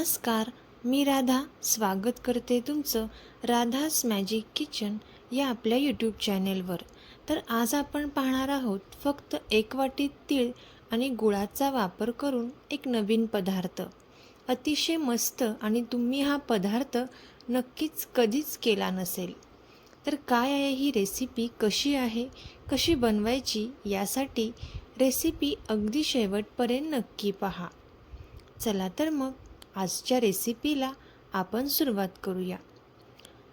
नमस्कार मी राधा. स्वागत करते तुमचं राधास मॅजिक किचन या आपल्या यूट्यूब चॅनेलवर. तर आज आपण पाहणार आहोत फक्त एक वाटी तीळ आणि गुळाचा वापर करून एक नवीन पदार्थ. अतिशय मस्त आणि तुम्ही हा पदार्थ नक्कीच कधीच केला नसेल. तर काय आहे ही रेसिपी कशी आहे कशी बनवायची यासाठी रेसिपी अगदी शेवटपर्यंत नक्की पहा. चला तर मग आजच्या रेसिपीला आपण सुरुवात करूया.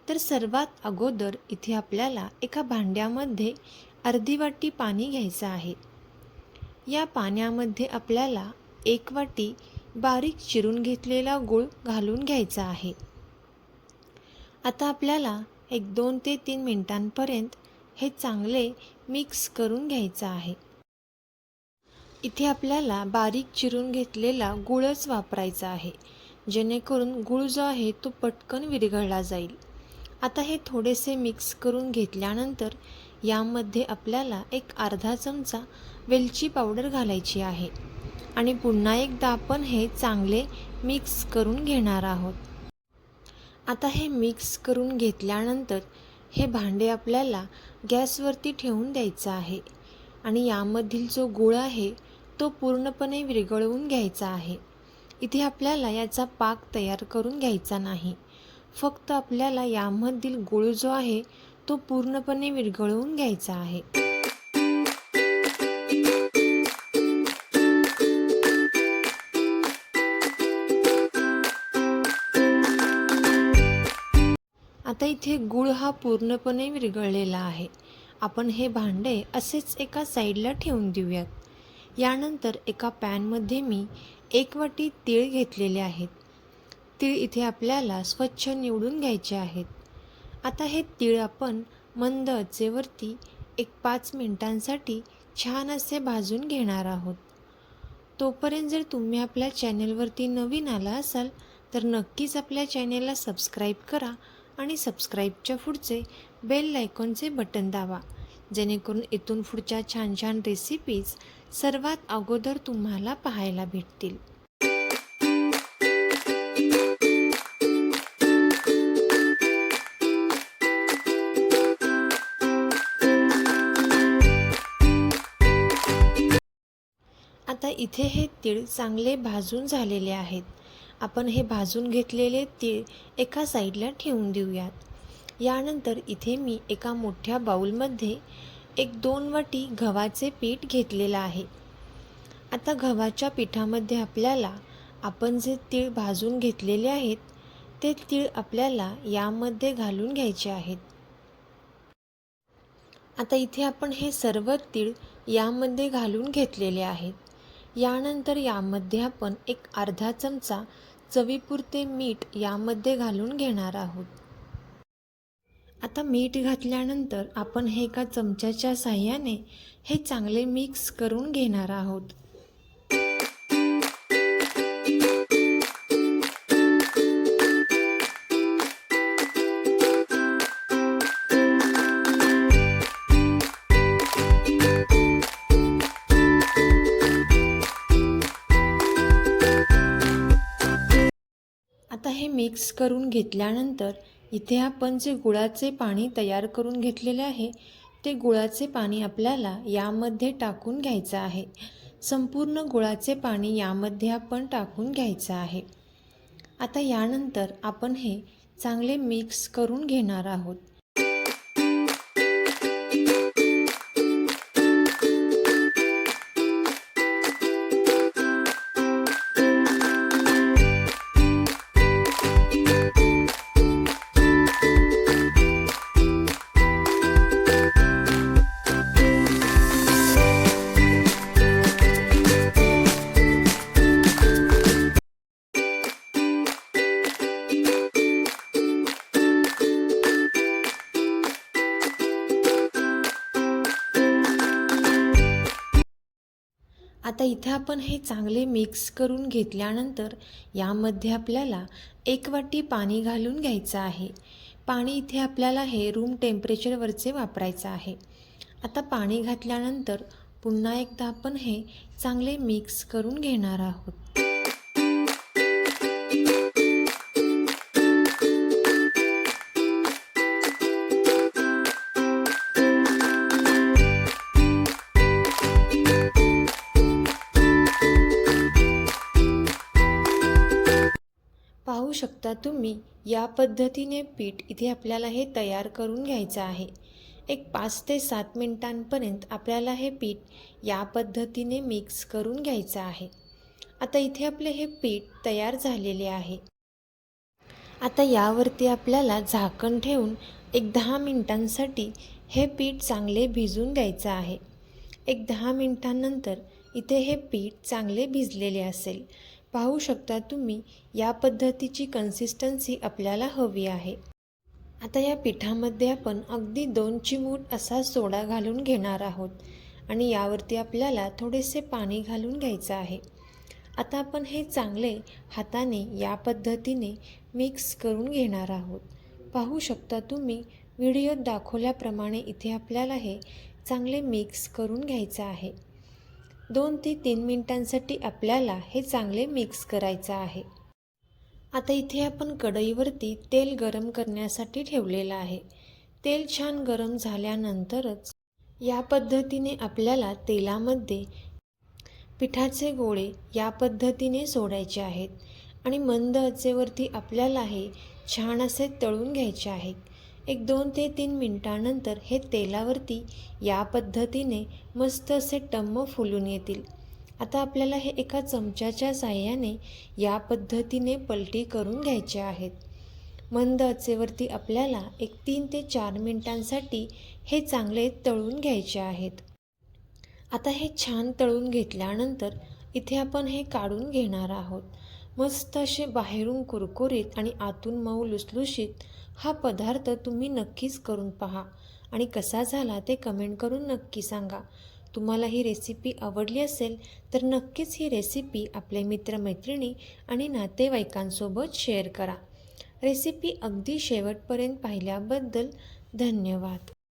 तर सर्वात अगोदर इथे आपल्याला एका भांड्यामध्ये अर्धी वाटी पाणी घ्यायचं आहे. या पाण्यामध्ये आपल्याला एक वाटी बारीक चिरून घेतलेला गूळ घालून घ्यायचा आहे. आता आपल्याला एक दोन ते तीन मिनटांपर्यंत हे चांगले मिक्स करून घ्यायचं आहे. इथे आपल्याला बारीक चिरून घेतलेला गुळच वापरायचा आहे. जेणेकरून गूळ जो आहे तो पटकन विरघळला जाईल. आता हे थोडेसे मिक्स करून घेतल्यानंतर यामध्ये आपल्याला एक अर्धा चमचा वेलची पावडर घालायची आहे. आणि पुन्हा एकदा आपण हे चांगले मिक्स करून घेणार आहोत. आता हे मिक्स करून घेतल्यानंतर हे भांडे आपल्याला गॅसवरती ठेवून द्यायचं आहे. आणि यामधील जो गुळ आहे तो पूर्णपणे विरघळवून घ्यायचा आहे. इथे आपल्याला याचा पाक तयार करून घ्यायचा नाही. फक्त आपल्याला यामधील गुळ जो आहे तो पूर्णपणे विरघळवून घ्यायचा आहे. आता इथे गुळ हा पूर्णपणे विरघळलेला आहे. आपण हे भांडे असेच एका साईडला ठेवून देऊयात. यानंतर एका पॅनमध्ये मी एक वाटी तीळ घेतलेले आहेत. तीळ इथे आपल्याला स्वच्छ निवडून घ्यायचे आहेत. आता हे तीळ आपण मंद अचेवरती एक पाच मिनटांसाठी छान असे भाजून घेणार आहोत. तोपर्यंत जर तुम्ही आपल्या चॅनलवरती नवीन आला असाल तर नक्कीच आपल्या चॅनेलला सबस्क्राईब करा आणि सबस्क्राईबच्या पुढचे बेल लायकॉनचे बटन दाबा. जेणेकरून इथून पुढच्या छान छान रेसिपीज सर्वात अगोदर तुम्हाला पाहायला भेटतील. आता इथे हे तीळ चांगले भाजून झालेले आहेत. आपण हे भाजून घेतलेले तीळ एका साईडला ठेवून देऊयात. यानंतर इथे मी एका मोठ्या बाऊलमध्ये एक दोन वाटी गव्हाचे पीठ घेतलेलं आहे. आता गव्हाच्या पिठामध्ये आपल्याला आपण जे तीळ भाजून घेतलेले आहेत ते तीळ आपल्याला यामध्ये घालून घ्यायचे आहेत. आता इथे आपण हे सर्व तीळ यामध्ये घालून घेतलेले आहेत. यानंतर यामध्ये आपण एक अर्धा चमचा चवीपुरते मीठ यामध्ये घालून घेणार आहोत. आता मीठ घातल्यानंतर आपण हे एका चमच्याच्या साह्याने हे चांगले मिक्स करून घेणार आहोत. आता हे मिक्स करून घेतल्यानंतर इथे आपण जे गुळाचे पाणी तयार करून घेतलेले आहे ते गुळाचे पाणी आपल्याला यामध्ये टाकून घ्यायचं आहे. संपूर्ण गुळाचे पाणी यामध्ये आपण टाकून घ्यायचं आहे. आता यानंतर आपण हे चांगले मिक्स करून घेणार आहोत. आता इथे आपण हे चांगले मिक्स करून घेतल्यानंतर यामध्ये आपल्याला एक वाटी पाणी घालून घ्यायचं आहे. पाणी इथे आपल्याला हे रूम टेम्परेचरवरचे वापरायचं आहे. आता पाणी घातल्यानंतर पुन्हा एकदा आपण हे चांगले मिक्स करून घेणार आहोत. शकता तुम्ही या पद्धतीने पीठ इथे आपल्याला हे तयार करून घ्यायचं आहे. एक पाच ते सात मिनिटांपर्यंत आपल्याला हे पीठ या पद्धतीने मिक्स करून घ्यायचं आहे. आता इथे आपले हे पीठ तयार झालेले आहे. आता यावरती आपल्याला झाकण ठेवून एक दहा मिनिटांसाठी हे पीठ चांगले भिजून द्यायचं आहे. एक दहा मिनिटांनंतर इथे हे पीठ चांगले भिजलेले असेल. पाहू शकता तुम्ही या पद्धतीची कन्सिस्टन्सी आपल्याला हवी आहे. आता या पिठामध्ये आपण अगदी दोन चिमूट असा सोडा घालून घेणार आहोत आणि यावरती आपल्याला थोडेसे पाणी घालून घ्यायचं आहे. आता आपण हे चांगले हाताने या पद्धतीने मिक्स करून घेणार आहोत. पाहू शकता तुम्ही व्हिडिओत दाखवल्याप्रमाणे इथे आपल्याला हे चांगले मिक्स करून घ्यायचं आहे. दोन ते तीन मिनटांसाठी आपल्याला हे चांगले मिक्स करायचं आहे. आता इथे आपण कढईवरती तेल गरम करण्यासाठी ठेवलेलं आहे. तेल छान गरम झाल्यानंतरच या पद्धतीने आपल्याला तेलामध्ये पिठाचे गोळे या पद्धतीने सोडायचे आहेत आणि मंद आचेवरती आपल्याला हे छान असे तळून घ्यायचे आहेत. एक दोन ते तीन मिनटानंतर हे तेलावरती या पद्धतीने मस्त असे टम्म फुलून येतील. आता आपल्याला हे एका चमच्याच्या साह्याने या पद्धतीने पलटी करून घ्यायचे आहेत. मंद आचेवरती आपल्याला एक तीन ते चार मिनटांसाठी हे चांगले तळून घ्यायचे आहेत. आता हे छान तळून घेतल्यानंतर इथे आपण हे काढून घेणार आहोत. मस्त असे बाहेरून कुरकुरीत आणि आतून मऊ लुसलुशीत हा पदार्थ तुम्ही नक्कीच करून पहा. आणि कसा झाला ते कमेंट करून नक्की सांगा. तुम्हाला ही रेसिपी आवडली असेल तर नक्कीच ही रेसिपी आपले मित्रमैत्रिणी आणि नातेवाईकांसोबत शेअर करा. रेसिपी अगदी शेवटपर्यंत पाहिल्याबद्दल धन्यवाद.